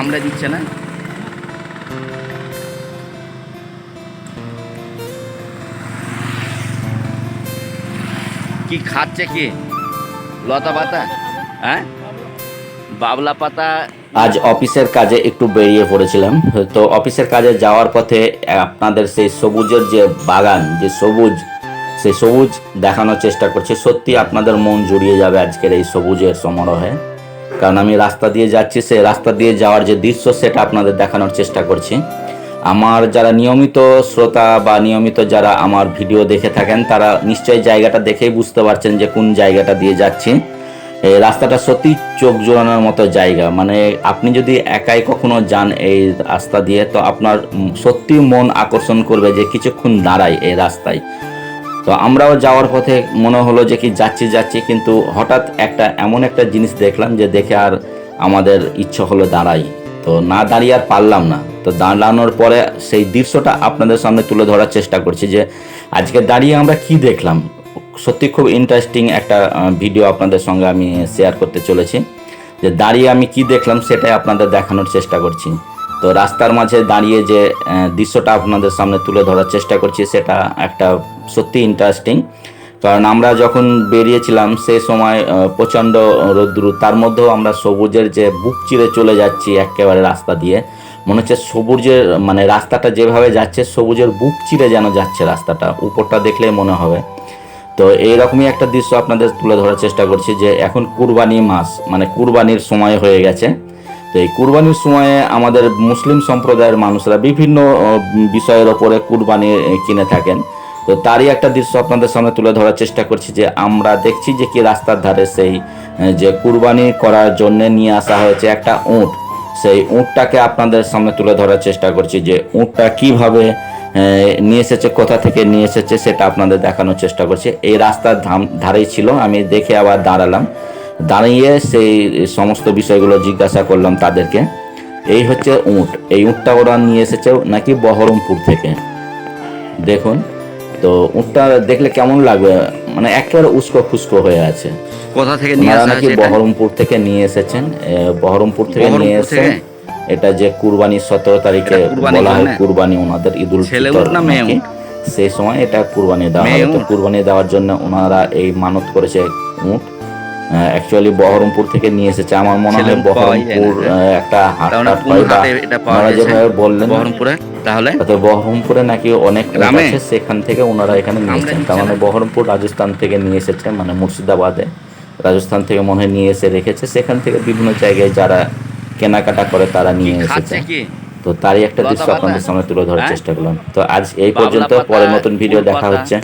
কামড়ে দিচ্ছে না। কি খাচ্ছে কি? লতা পাতা? হ্যাঁ? বাবলা পাতা? আজ অফিসের কাজে একটু বেরিয়ে পড়েছিলাম। তো অফিসের কাজে যাওয়ার পথে আপনাদের সেই সবুজের যে বাগান, যে সবুজ, সেই সবুজ দেখানোর চেষ্টা করছি। সত্যি আপনাদের মন জুড়িয়ে যাবে আজকের এই সবুজের সমারোহে। কারণ আমি রাস্তা দিয়ে যাচ্ছি সেই রাস্তা দিয়ে যাওয়ার যে দৃশ্য, সেটা আপনাদের দেখানোর চেষ্টা করছি। আমার যারা নিয়মিত শ্রোতা বা নিয়মিত যারা আমার ভিডিও দেখে থাকেন, তারা নিশ্চয়ই জায়গাটা দেখেই বুঝতে পারছেন যে কোন জায়গাটা দিয়ে যাচ্ছি। এই রাস্তাটা সত্যি চোখ জোড়ানোর মতো জায়গা। মানে আপনি যদি একাই কখনো যান এই রাস্তা দিয়ে, তো আপনার সত্যি মন আকর্ষণ করবে যে কিছুক্ষণ দাঁড়ায় এই রাস্তায়। তো আমরাও যাওয়ার পথে মনে হলো যে কি যাচ্ছি যাচ্ছি, কিন্তু হঠাৎ একটা এমন একটা জিনিস দেখলাম যে দেখে আর আমাদের ইচ্ছে হলো দাঁড়াই। তো না দাঁড়িয়ে আর পারলাম না। তো দাঁড়ানোর পরে সেই দৃশ্যটা আপনাদের সামনে তুলে ধরার চেষ্টা করছি যে আজকে দাঁড়িয়ে আমরা কি দেখলাম। সত্যি খুব ইন্টারেস্টিং একটা ভিডিও আপনাদের সঙ্গে আমি শেয়ার করতে চলেছি। যে দাঁড়িয়ে আমি কি দেখলাম সেটাই আপনাদের দেখানোর চেষ্টা করছি। তো রাস্তার মাঝে দাঁড়িয়ে যে দৃশ্যটা আপনাদের সামনে তুলে ধরার চেষ্টা করছি সেটা একটা সত্যি ইন্টারেস্টিং কারণ আমরা যখন বেরিয়েছিলাম সে সময় প্রচণ্ড রোদ্রু তার মধ্যেও আমরা সবুজের যে বুক চিরে চলে যাচ্ছি একেবারে রাস্তা দিয়ে। মনে হচ্ছে সবুজের মানে রাস্তাটা যেভাবে যাচ্ছে, সবুজের বুক চিরে যেন যাচ্ছে রাস্তাটা, উপরটা দেখলেই মনে হবে। তো এইরকমই একটা দৃশ্য আপনাদের তুলে ধরার চেষ্টা করছি যে এখন কুরবানি মাস মানে কুরবানির সময় হয়ে গেছে। তো এই কুরবানির সময়ে আমাদের মুসলিম সম্প্রদায়ের মানুষরা বিভিন্ন বিষয়ের ওপরে কুরবানি কিনে থাকেন। তো তারই একটা দৃশ্য আপনাদের সামনে তুলে ধরার চেষ্টা করছি যে আমরা দেখছি যে কি রাস্তার ধারে সেই যে কুরবানি করার জন্য নিয়ে আসা হয়েছে একটা উঁট। সেই উঁটটাকে আপনাদের সামনে তুলে ধরার চেষ্টা করছি যে উঁটটা কীভাবে নিয়ে এসেছে, কোথা থেকে নিয়ে এসেছে সেটা আপনাদের দেখানোর চেষ্টা করছি। এই রাস্তার ধাম- ধারেই ছিল, আমি দেখে আবার দাঁড়ালাম। দাঁড়িয়ে সেই সমস্ত বিষয়গুলো জিজ্ঞাসা করলাম তাদেরকে। এই হচ্ছে উঁট। এই উঁটটা ওরা নিয়ে এসেছে নাকি বহরমপুর থেকে? দেখুন। তো উঁটটা দেখলে কেমন লাগবে? মানে একেবারে উস্কো খুস্কো হয়ে আছে। কোথা থেকে নিয়ে আসা নাকি বহরমপুর থেকে নিয়ে এসেছেন। বহরমপুর থেকে নিয়ে এসে এটা যে কুরবানি সতেরো তারিখে বলা হয় কুরবানি ওনাদের ঈদুল ফিতর। সেই সময় এটা কুরবানি দেওয়া হয়। তো কুরবানি দেওয়ার জন্য ওনারা এই মানত করেছে উট। অ্যাকচুয়ালি বহরমপুর থেকে নিয়ে এসেছে। আমার মনে হয়। বহরমপুর একটা হয় গেছে? যেভাবে বললেন বহরমপুরে তাহলে? বহরমপুরে নাকি অনেক আছে সেখান থেকে ওনারা এখানে নিয়ে এসেছেন। তার মানে বহরমপুর রাজস্থান থেকে নিয়ে এসেছে মানে মুর্শিদাবাদে। রাজস্থান থেকে মনে হয় নিয়ে এসে রেখেছে। সেখান থেকে বিভিন্ন জায়গায় যারা কেনাকাটা করে তারা নিয়ে এসেছে। তো তারই একটা দৃশ্য আপনাদের সামনে তুলে ধরার হ্যাঁ? চেষ্টা করলাম। তো আজ এই পর্যন্ত পরের পরে নতুন ভিডিও দেখা হচ্ছে।